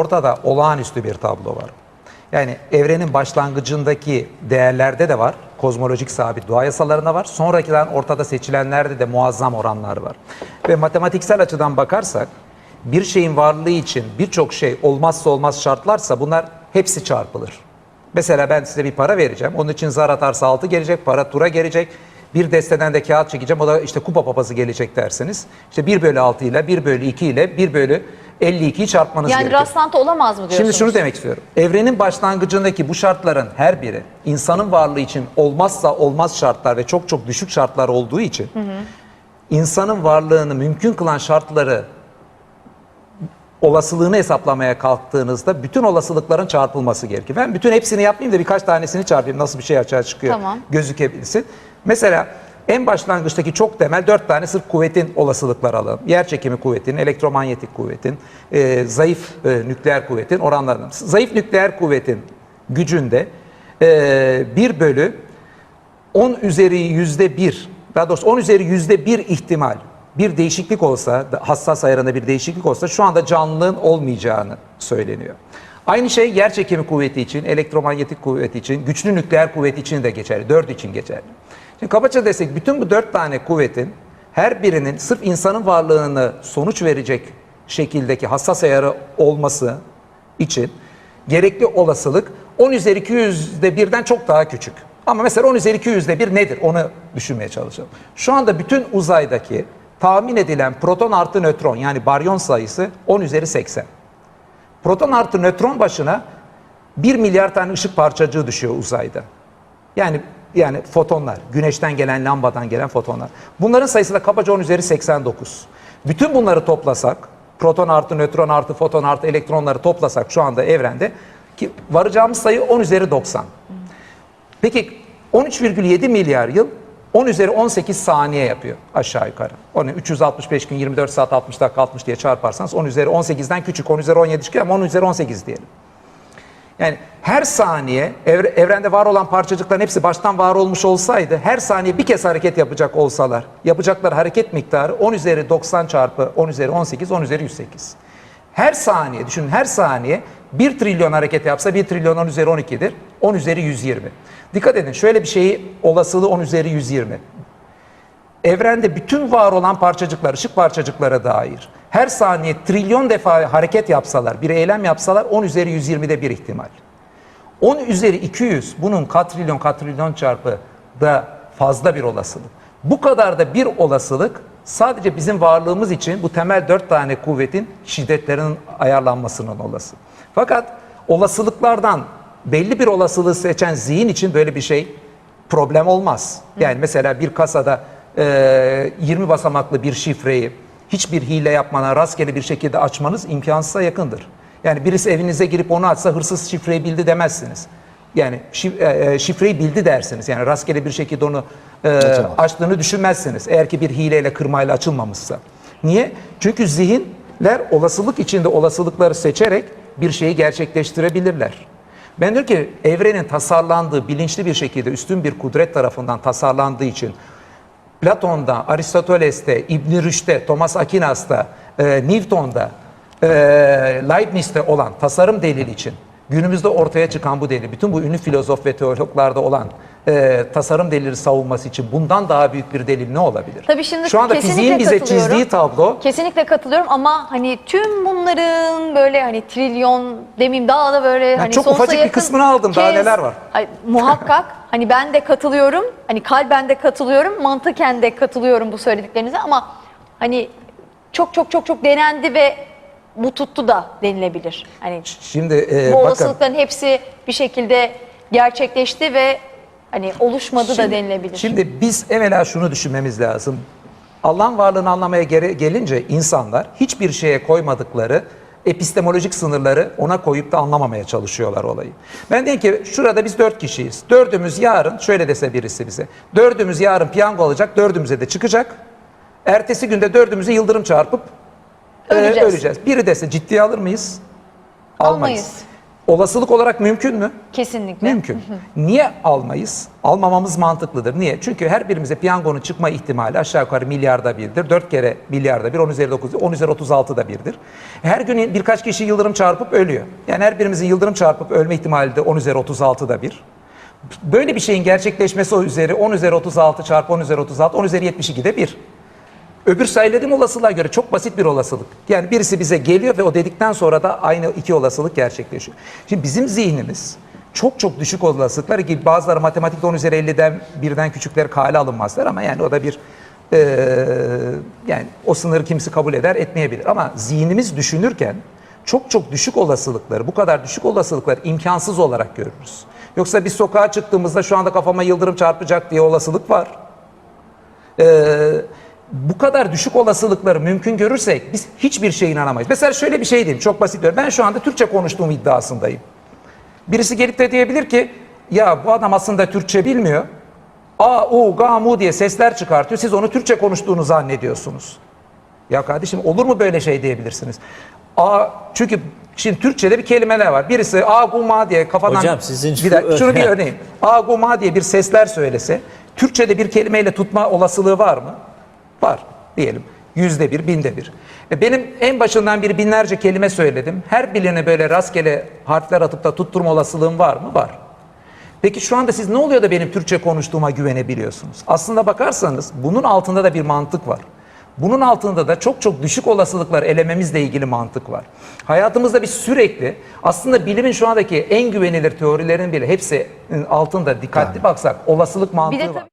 ortada olağanüstü bir tablo var. Yani evrenin başlangıcındaki değerlerde de var. Kozmolojik sabit doğa yasalarında var. Sonrakilerin ortada seçilenlerde de muazzam oranlar var. Ve matematiksel açıdan bakarsak bir şeyin varlığı için birçok şey olmazsa olmaz şartlarsa bunlar hepsi çarpılır. Mesela ben size bir para vereceğim. Onun için zar atarsa 6 gelecek, para tura gelecek. Bir desteden de kağıt çekeceğim. O da işte kupa papası gelecek dersiniz. İşte 1 bölü 6 ile 1 bölü 2 ile 1 bölü 52'yi çarpmanız Yani gerekiyor. rastlantı olamaz mı diyorsunuz? Şimdi şunu demek istiyorum. Evrenin başlangıcındaki bu şartların her biri insanın varlığı için olmazsa olmaz şartlar ve çok çok düşük şartlar olduğu için insanın varlığını mümkün kılan şartları olasılığını hesaplamaya kalktığınızda bütün olasılıkların çarpılması gerekir. Ben bütün hepsini yapmayayım da birkaç tanesini çarpayım nasıl bir şey açığa çıkıyor Tamam. gözükebilsin. Mesela en başlangıçtaki çok temel dört tane sırf kuvvetin olasılıkları alalım. Yer çekimi kuvvetin, elektromanyetik kuvvetin, e, zayıf e, nükleer kuvvetin oranlarını. Zayıf nükleer kuvvetin gücünde e, 1 bölü 10 üzeri yüzde bir, daha doğrusu 10 üzeri yüzde bir ihtimal bir değişiklik olsa, hassas ayarında bir değişiklik olsa şu anda canlılığın olmayacağını söyleniyor. Aynı şey yer çekimi kuvveti için, elektromanyetik kuvvet için, güçlü nükleer kuvvet için de geçerli. Dört için geçerli. Şimdi kabaca desek bütün bu dört tane kuvvetin her birinin sırf insanın varlığını sonuç verecek şekildeki hassas ayarı olması için gerekli olasılık 10 üzeri 200'de birden çok daha küçük. Ama mesela 10 üzeri 200'de bir nedir onu düşünmeye çalışalım. Şu anda bütün uzaydaki tahmin edilen proton artı nötron yani baryon sayısı 10 üzeri 80. Proton artı nötron başına 1 milyar tane ışık parçacığı düşüyor uzayda. Yani yani fotonlar, güneşten gelen, lambadan gelen fotonlar. Bunların sayısı da kabaca 10 üzeri 89. Bütün bunları toplasak, proton artı nötron artı foton artı elektronları toplasak şu anda evrende ki varacağımız sayı 10 üzeri 90. Peki 13,7 milyar yıl 10 üzeri 18 saniye yapıyor aşağı yukarı. Onu 365 gün 24 saat 60 dakika 60 diye çarparsanız 10 üzeri 18'den küçük 10 üzeri 17 çıkıyor ama 10 üzeri 18 diyelim. Yani her saniye evre- evrende var olan parçacıkların hepsi baştan var olmuş olsaydı her saniye bir kez hareket yapacak olsalar yapacakları hareket miktarı 10 üzeri 90 çarpı 10 üzeri 18 10 üzeri 108. Her saniye düşünün her saniye 1 trilyon hareket yapsa 1 trilyon 10 üzeri 12'dir. 10 üzeri 120. Dikkat edin şöyle bir şeyi olasılığı 10 üzeri 120 evrende bütün var olan parçacıklar, ışık parçacıklara dair her saniye trilyon defa hareket yapsalar, bir eylem yapsalar 10 üzeri 120'de bir ihtimal. 10 üzeri 200 bunun katrilyon katrilyon çarpı da fazla bir olasılık. Bu kadar da bir olasılık sadece bizim varlığımız için bu temel dört tane kuvvetin şiddetlerinin ayarlanmasının olası. Fakat olasılıklardan belli bir olasılığı seçen zihin için böyle bir şey problem olmaz. Yani mesela bir kasada e, 20 basamaklı bir şifreyi hiçbir hile yapmadan rastgele bir şekilde açmanız imkansıza yakındır. Yani birisi evinize girip onu açsa hırsız şifreyi bildi demezsiniz. Yani e, e, şifreyi bildi dersiniz. Yani rastgele bir şekilde onu e, açtığını düşünmezsiniz. Eğer ki bir hileyle kırmayla açılmamışsa. Niye? Çünkü zihinler olasılık içinde olasılıkları seçerek bir şeyi gerçekleştirebilirler. Ben diyorum ki evrenin tasarlandığı bilinçli bir şekilde üstün bir kudret tarafından tasarlandığı için Platon'da, Aristoteles'te, İbn Rüşd'te, Thomas Aquinas'ta, e, Newton'da, e, Leibniz'te olan tasarım delili için günümüzde ortaya çıkan bu delil, bütün bu ünlü filozof ve teologlarda olan e, tasarım delili savunması için bundan daha büyük bir delil ne olabilir? Tabii şimdi Şu anda fiziğin bize çizdiği tablo Kesinlikle katılıyorum ama hani tüm bunların böyle hani trilyon demeyeyim daha da böyle hani çok ufacık bir yakın kısmını aldım, daha neler var? Ay, muhakkak hani ben de katılıyorum. Hani kalben de katılıyorum. Mantıken de katılıyorum bu söylediklerinize ama hani çok çok çok çok denendi ve bu tuttu da denilebilir. Hani şimdi e, bu bakın olasılıkların hepsi bir şekilde gerçekleşti ve hani oluşmadı da Şimdi- denilebilir. Şimdi biz evvela şunu düşünmemiz lazım. Allah'ın varlığını anlamaya gelince insanlar hiçbir şeye koymadıkları epistemolojik sınırları ona koyup da anlamamaya çalışıyorlar olayı. Ben diyeyim ki şurada biz dört kişiyiz. Dördümüz yarın şöyle dese birisi bize. Dördümüz yarın piyango alacak, dördümüze de çıkacak. Ertesi günde dördümüzü yıldırım çarpıp e, Öleceğiz. öleceğiz. Biri dese ciddiye alır mıyız? Almayız. Olasılık olarak mümkün mü? Kesinlikle. Mümkün. Niye almayız? Almamamız mantıklıdır. Niye? Çünkü her birimize piyangonun çıkma ihtimali aşağı yukarı milyarda birdir. 4 kere milyarda bir, 10 üzeri 9, 10 üzeri 36 da birdir. Her gün birkaç kişi yıldırım çarpıp ölüyor. Yani her birimizin yıldırım çarpıp ölme ihtimali de 10 üzeri 36 da bir. Böyle bir şeyin gerçekleşmesi o üzeri 10 üzeri 36 çarpı 10 üzeri 36, 10 üzeri 72 de bir. Öbür sayıladığım olasılığa göre çok basit bir olasılık. Yani birisi bize geliyor ve o dedikten sonra da aynı iki olasılık gerçekleşiyor. Şimdi bizim zihnimiz çok çok düşük olasılıklar ki bazıları matematikte 10 üzeri 50'den birden küçükleri kale alınmazlar ama yani o da bir eee, yani o sınırı kimisi kabul eder etmeyebilir. Ama zihnimiz düşünürken çok çok düşük olasılıkları bu kadar düşük olasılıkları imkansız olarak görürüz. Yoksa biz sokağa çıktığımızda şu anda kafama yıldırım çarpacak diye olasılık var. Ee, bu kadar düşük olasılıkları mümkün görürsek biz hiçbir şeye inanamayız. Mesela şöyle bir şey diyeyim çok basit diyorum. Ben şu anda Türkçe konuştuğum iddiasındayım. Birisi gelip de diyebilir ki ya bu adam aslında Türkçe bilmiyor. A, U, Ga, Mu diye sesler çıkartıyor. Siz onu Türkçe konuştuğunu zannediyorsunuz. Ya kardeşim olur mu böyle şey diyebilirsiniz. A, çünkü şimdi Türkçe'de bir kelimeler var. Birisi A, Gu, Ma diye kafadan... Hocam sizin şu bir dakika, şunu bir örneğin. A, Gu, Ma diye bir sesler söylese Türkçe'de bir kelimeyle tutma olasılığı var mı? Var diyelim. Yüzde bir, binde bir. E benim en başından bir binlerce kelime söyledim. Her birine böyle rastgele harfler atıp da tutturma olasılığım var mı? Var. Peki şu anda siz ne oluyor da benim Türkçe konuştuğuma güvenebiliyorsunuz? Aslında bakarsanız bunun altında da bir mantık var. Bunun altında da çok çok düşük olasılıklar elememizle ilgili mantık var. Hayatımızda biz sürekli aslında bilimin şu andaki en güvenilir teorilerin bile hepsi altında dikkatli baksak olasılık mantığı Bir var.